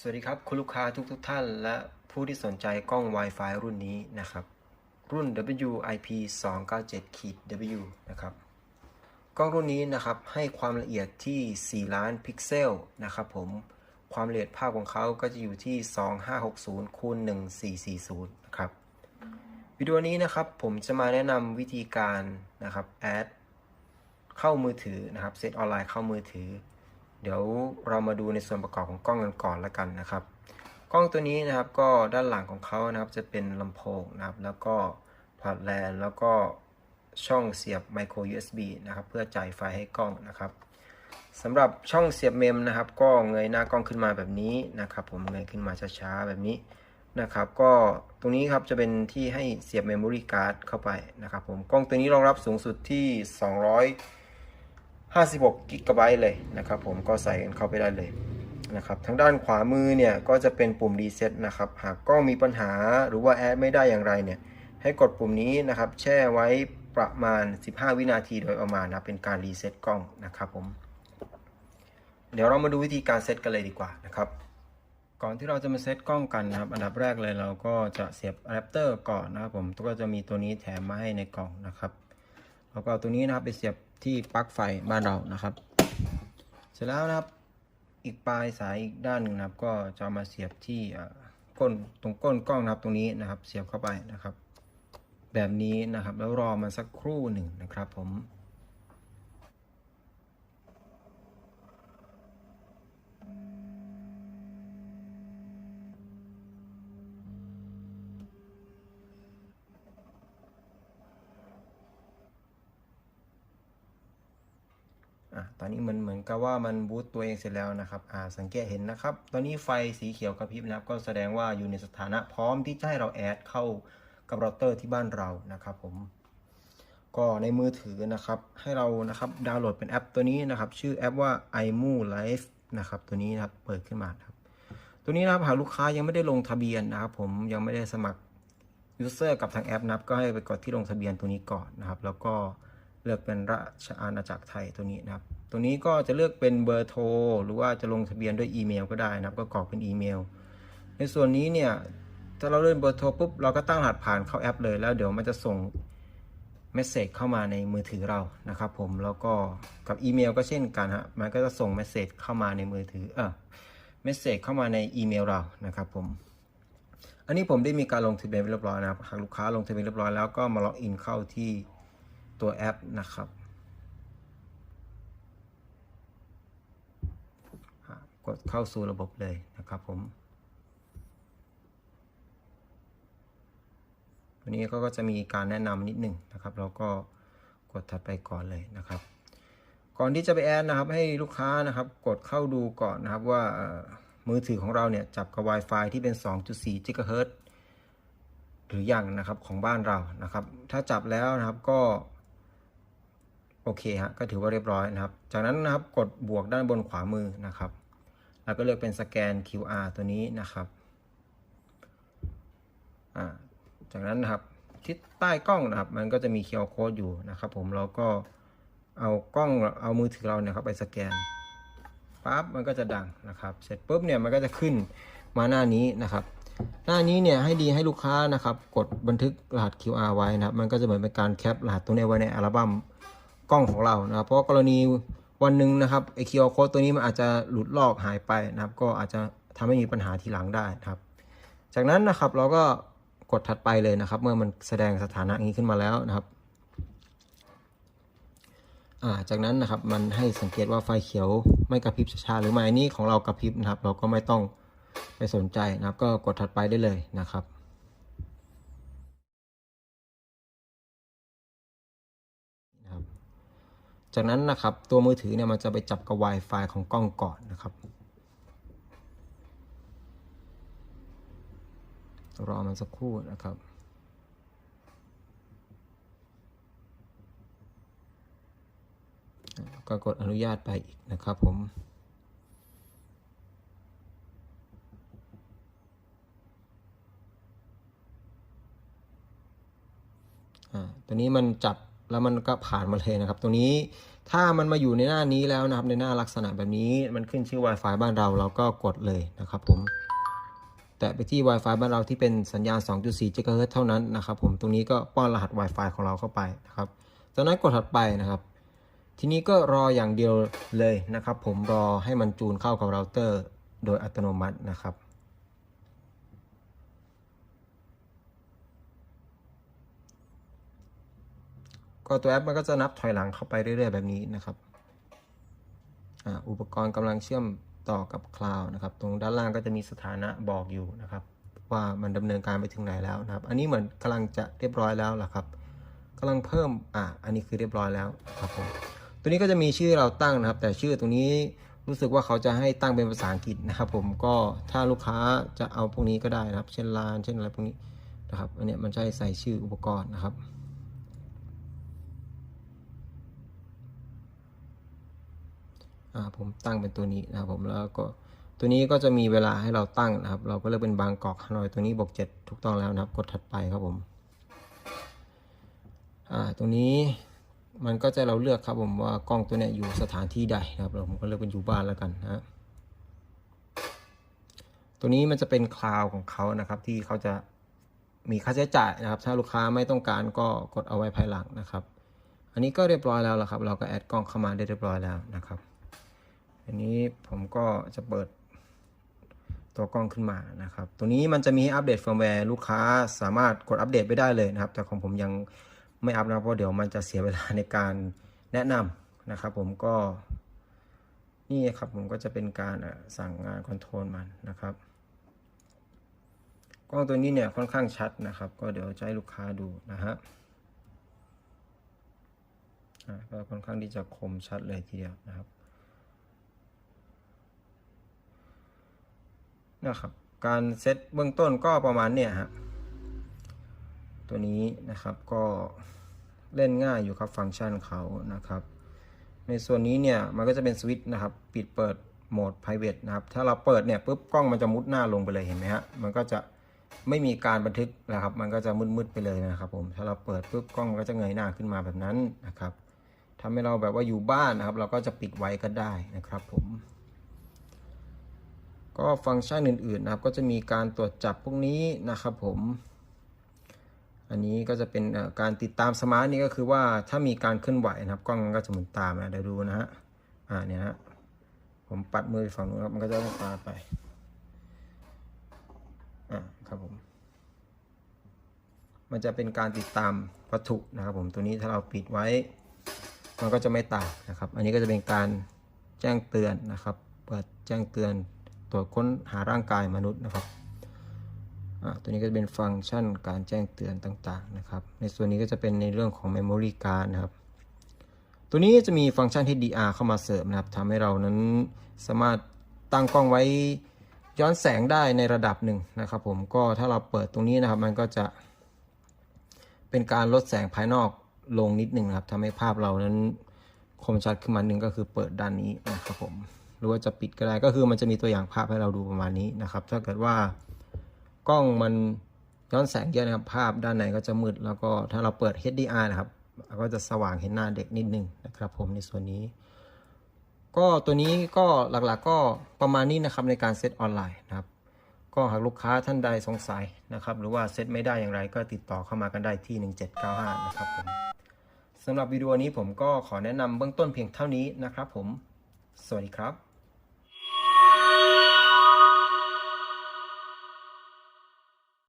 สวัสดีครับ คุณลูกค้าทุกทท่าน และผู้ที่สนใจกล้อง Wi-Fi รุ่นนี้นะครับ รุ่น WIP 297 W นะครับ กล้องรุ่นนี้นะครับให้ความละเอียดที่ 4 ล้านพิกเซลนะครับผมความละเอียดภาพของเขาก็จะอยู่ที่ 2560คูณ1440 นะครับ วิดีโอนี้นะครับผมจะมาแนะนำวิธีการนะครับแอดเข้ามือถือนะครับเซตออนไลน์เข้ามือถือ เดี๋ยวเรามาดูในส่วนประกอบของกล้องกันก่อนละกันนะครับ กล้องตัวนี้นะครับก็ด้านหลังของเขานะครับจะเป็นลำโพงนะครับแล้วก็พอร์ตแลนแล้วก็ช่องเสียบ micro USB นะครับเพื่อจ่ายไฟให้กล้องนะครับสำหรับช่องเสียบเมมนะครับ ก็เงยหน้ากล้องขึ้นมาแบบนี้นะครับ ผมเงยขึ้นมาช้าๆแบบนี้นะครับ ก็ตรงนี้ครับจะเป็นที่ให้เสียบ memory card เข้าไปนะครับ ผมกล้องตัวนี้รองรับสูงสุดที่ 200 56กิกะไบต์เลยนะครับผมก็ใส่กันเข้าไปได้เลยนะครับทางด้านขวามือเนี่ยก็จะเป็นปุ่มรีเซ็ตนะครับหากกล้องมีปัญหาหรือว่าแอดไม่ได้อย่างไรเนี่ยให้กดปุ่มนี้นะครับแช่ไว้ประมาณ 15 วินาทีโดยประมาณนะเป็นการรีเซ็ตกล้องนะครับผมเดี๋ยวเรามาดูวิธีการเซตกันเลยดีกว่านะครับก่อนที่เราจะมาเซตกล้องกันนะครับ อันดับแรกเลยเราก็จะเสียบอะแดปเตอร์ก่อนนะครับผมก็จะมีตัวนี้แถมมาให้ในกล่องนะครับ แล้วก็ตัวนี้นะครับไปเสียบที่ปลั๊กไฟบ้านเรานะครับ เสร็จแล้วนะครับอีกปลายสายอีกด้านหนึ่งนะครับ ก็จะมาเสียบที่ก้นตรงก้นกล้องนะครับตรงนี้นะครับ เสียบเข้าไปนะครับ แบบนี้นะครับแล้วรอมันสักครู่หนึ่งนะครับผม อะตอนนี้มันเหมือนกับว่ามันบูตตัวเองเสร็จแล้วนะครับอ่าสังเกตเห็นนะครับ ตอนนี้ไฟสีเขียวกระพริบนะครับ ก็แสดงว่าอยู่ในสถานะพร้อมที่จะให้เราแอดเข้ากับเราเตอร์ที่บ้านเรานะครับผมก็ในมือถือนะครับให้เรานะครับดาวน์โหลดเป็นแอปตัวนี้นะครับ ชื่อแอปว่า iMu Live นะครับตัวนี้นะครับเปิดขึ้นมาครับ ตัวนี้นะครับหากลูกค้ายังไม่ได้ลงทะเบียนนะครับ ผมยังไม่ได้สมัครยูเซอร์กับทางแอปนะครับก็ให้ไปกดที่ลงทะเบียนตัวนี้ก่อนนะครับ แล้วก็ เลือกเป็นราชอาณาจักรไทยตัวนี้นะครับ ตัวนี้ก็จะเลือกเป็นเบอร์โทร หรือว่าจะลงทะเบียนด้วยอีเมลก็ได้นะครับ ก็กรอกเป็นอีเมล ในส่วนนี้เนี่ย ถ้าเราเลื่อนเบอร์โทรปุ๊บ เราก็ตั้งรหัสผ่านเข้าแอปเลย แล้วเดี๋ยวมันจะส่งเมสเซจเข้ามาในมือถือเรานะครับผม แล้วก็กับอีเมลก็เช่นกันฮะ มันก็จะส่งเมสเซจเข้ามาในมือถือ เออเมสเซจเข้ามาในอีเมลเรานะครับผมอันนี้ผมได้มีการลงทะเบียนเรียบร้อยนะครับ หากลูกค้าลงทะเบียนเรียบร้อยแล้วก็มาล็อกอินเข้าที่ ตัวแอปนะครับกดเข้าสู่ระบบเลยนะครับผมวันนี้ก็จะมีการแนะนำนิดหนึ่งนะครับเราก็กดถัดไปก่อนเลยนะครับ ก่อนที่จะไปแอดนะครับ ให้ลูกค้านะครับกดเข้าดูก่อนนะครับว่ามือถือของเราเนี่ยจับกับ Wi-Fi ที่เป็น 2.4 GHz หรืออยังนะครับของบ้านเรานะครับ ถ้าจับแล้วนะครับก็ โอเคฮะก็ถือว่าเรียบร้อยนะครับ จากนั้นนะครับกดบวกด้านบนขวามือนะครับ แล้วก็เลือกเป็นสแกน QR ตัวนี้นะครับจากนั้นนะครับทิศใต้กล้องนะครับ มันก็จะมี QR code อยู่นะครับ ผมเราก็เอากล้องเอามือถือเราเนี่ยครับไปสแกนปั๊บมันก็จะดังนะครับ เสร็จปุ๊บเนี่ยมันก็จะขึ้นมาหน้านี้นะครับ หน้านี้เนี่ยให้ดีให้ลูกค้านะครับ กดบันทึกรหัส QR ไว้นะครับ มันก็จะเหมือนเป็นการแคปรหัสตรงนี้ไว้ในอัลบั้ม กล้องของเรานะครับ เพราะกรณีวันหนึ่งนะครับไอคิวโค้ดตัวนี้มันอาจจะหลุดลอกหายไปนะครับ ก็อาจจะทำให้มีปัญหาทีหลังได้นะครับ จากนั้นนะครับเราก็กดถัดไปเลยนะครับ เมื่อมันแสดงสถานะนี้ขึ้นมาแล้วนะครับาจากนั้นนะครับมันให้สังเกตว่าไฟเขียวไม่กระพริบช้าหรือไม่นี่ของเรากระพริบนะครับ เราก็ไม่ต้องไปสนใจนะครับ ก็กดถัดไปได้เลยนะครับ จากนั้นนะครับตัวมือถือเนี่ยมันจะไปจับกับ Wi-Fi ของกล้องก่อนนะครับ รอมันสักครู่นะครับก็กดอนุญาตไปอีกนะครับผม ตัวนี้มันจับ แล้วมันก็ผ่านมาเลยนะครับตรงนี้ถ้ามันมาอยู่ในหน้านี้แล้วนะครับ ในหน้าลักษณะแบบนี้มันขึ้นชื่อ Wi-Fi บ้านเราเราก็กดเลยนะครับผมแตะไปที่ Wi-Fi บ้านเราที่เป็นสัญญาณ 2.4 GHz เท่านั้นนะครับผมตรงนี้ก็ป้อนรหัส Wi-Fi ของเราเข้าไปนะครับจากนั้นกดถัดไปนะครับ ทีนี้ก็รออย่างเดียวเลยนะครับ ผมรอให้มันจูนเข้ากับเราเตอร์ โดยอัตโนมัตินะครับ ก็ตัวแอปมันก็จะนับถอยหลังเข้าไปเรื่อยๆแบบนี้นะครับอ่าอุปกรณ์กำลังเชื่อมต่อกับคลาวด์นะครับ ตรงด้านล่างก็จะมีสถานะบอกอยู่นะครับ ว่ามันดำเนินการไปถึงไหนแล้วนะครับ อันนี้เหมือนกำลังจะเรียบร้อยแล้วล่ะครับกำลังเพิ่มอ่าอันนี้คือเรียบร้อยแล้วครับผมตัวนี้ก็จะมีชื่อเราตั้งนะครับ แต่ชื่อตรงนี้รู้สึกว่าเขาจะให้ตั้งเป็นภาษาอังกฤษนะครับ ผมก็ถ้าลูกค้าจะเอาพวกนี้ก็ได้นะครับ เช่นลาน เช่นอะไรพวกนี้นะครับ อันนี้มันจะให้ใส่ชื่ออุปกรณ์นะครับ อ่า ผมตั้งเป็นตัวนี้นะครับผมแล้วก็ตัวนี้ก็จะมีเวลาให้เราตั้งนะครับ เราก็เลือกเป็นบางกอกฮานอยตัวนี้บวกเจ็ดถูกต้องแล้วนะครับ กดถัดไปครับผมอ่าตรงนี้มันก็จะเราเลือกครับผมว่ากล้องตัวนี้อยู่สถานที่ใดนะครับเราผมก็เลือกเป็นอยู่บ้านแล้วกันนะตัวนี้มันจะเป็นคลาวของเขานะครับ ที่เขาจะมีค่าใช้จ่ายนะครับ ถ้าลูกค้าไม่ต้องการก็กดเอาไว้ภายหลังนะครับ อันนี้ก็เรียบร้อยแล้วละครับ เราก็แอดกล้องเข้ามาได้เรียบร้อยแล้วนะครับ อันนี้ผมก็จะเปิดตัวกล้องขึ้นมานะครับ ตัวนี้มันจะมีอัปเดตเฟิร์มแวร์ลูกค้าสามารถกดอัปเดตไปได้เลยนะครับ แต่ของผมยังไม่อัพนะเพราะเดี๋ยวมันจะเสียเวลาในการแนะนำนะครับ ผมก็นี่ครับผมก็จะเป็นการสั่งงานคอนโทรลมันนะครับกล้องตัวนี้เนี่ยค่อนข้างชัดนะครับ ก็เดี๋ยวจะให้ลูกค้าดูนะฮะก็ค่อนข้างที่จะคมชัดเลยทีเดียวนะครับ นะครับ การเซตเบื้องต้นก็ประมาณเนี่ยฮะตัวนี้นะครับก็เล่นง่ายอยู่ครับฟังก์ชันเขานะครับ ในส่วนนี้เนี่ยมันก็จะเป็นสวิตช์นะครับ ปิดเปิดโหมด private นะครับ ถ้าเราเปิดเนี่ยปุ๊บกล้องมันจะมุดหน้าลงไปเลยเห็นไหมฮะมันก็จะไม่มีการบันทึกนะครับ มันก็จะมืดๆไปเลยนะครับ ผม ถ้าเราเปิดปุ๊บกล้องมันก็จะเงยหน้าขึ้นมาแบบนั้นนะครับทำให้เราแบบว่าอยู่บ้านนะครับ เราก็จะปิดไว้ก็ได้นะครับ ผม ก็ฟังก์ชันอื่นๆนะครับ ก็จะมีการตรวจจับพวกนี้นะครับผม อันนี้ก็จะเป็นการติดตามสมาร์ทนี่ก็คือว่าถ้ามีการเคลื่อนไหวนะครับ กล้องมันก็จะหมุนตามนะเดี๋ยวดูนะฮะ อ่าเนี่ยฮะ ผมปัดมือไปฝั่งนู้นครับ มันก็จะตามไป อ่าครับผม มันจะเป็นการติดตามวัตถุนะครับผม ตัวนี้ถ้าเราปิดไว้ มันก็จะไม่ตามนะครับ อันนี้ก็จะเป็นการแจ้งเตือนนะครับ เปิดแจ้งเตือน ตรวจค้นหาร่างกายมนุษย์นะครับอ่าตัวนี้ก็จะเป็นฟังก์ชันการแจ้งเตือนต่างๆนะครับ ในส่วนนี้ก็จะเป็นในเรื่องของ Memory Card นะครับ ตัวนี้จะมีฟังก์ชัน HDR เข้ามาเสริมนะครับทำให้เรานั้นสามารถตั้งกล้องไว้ย้อนแสงได้ในระดับหนึ่งนะครับ ผมก็ถ้าเราเปิดตรงนี้นะครับ มันก็จะ เป็นการลดแสงภายนอกลงนิดหนึ่งนะครับทำให้ภาพเรานั้นคมชัดขึ้นมาหนึ่งก็คือเปิดด้านนี้นะครับผม หรือว่าจะปิดก็ได้ก็คือมันจะมีตัวอย่างภาพให้เราดูประมาณนี้นะครับ ถ้าเกิดว่ากล้องมันย้อนแสงเยอะนะครับภาพด้านในก็จะมืดแล้วก็ถ้าเราเปิด HDR นะครับก็จะสว่างเห็นหน้าเด็กนิดนึงนะครับ ผมในส่วนนี้ ก็ตัวนี้ก็หลักๆก็ประมาณนี้นะครับในการเซตออนไลน์นะครับ ก็หากลูกค้าท่านใดสงสัยนะครับ หรือว่าเซตไม่ได้อย่างไรก็ติดต่อเข้ามากันได้ที่ 1795 นะครับผมสำหรับวิดีโอนี้ผมก็ขอแนะนำเบื้องต้นเพียงเท่านี้นะครับผม สวัสดีครับ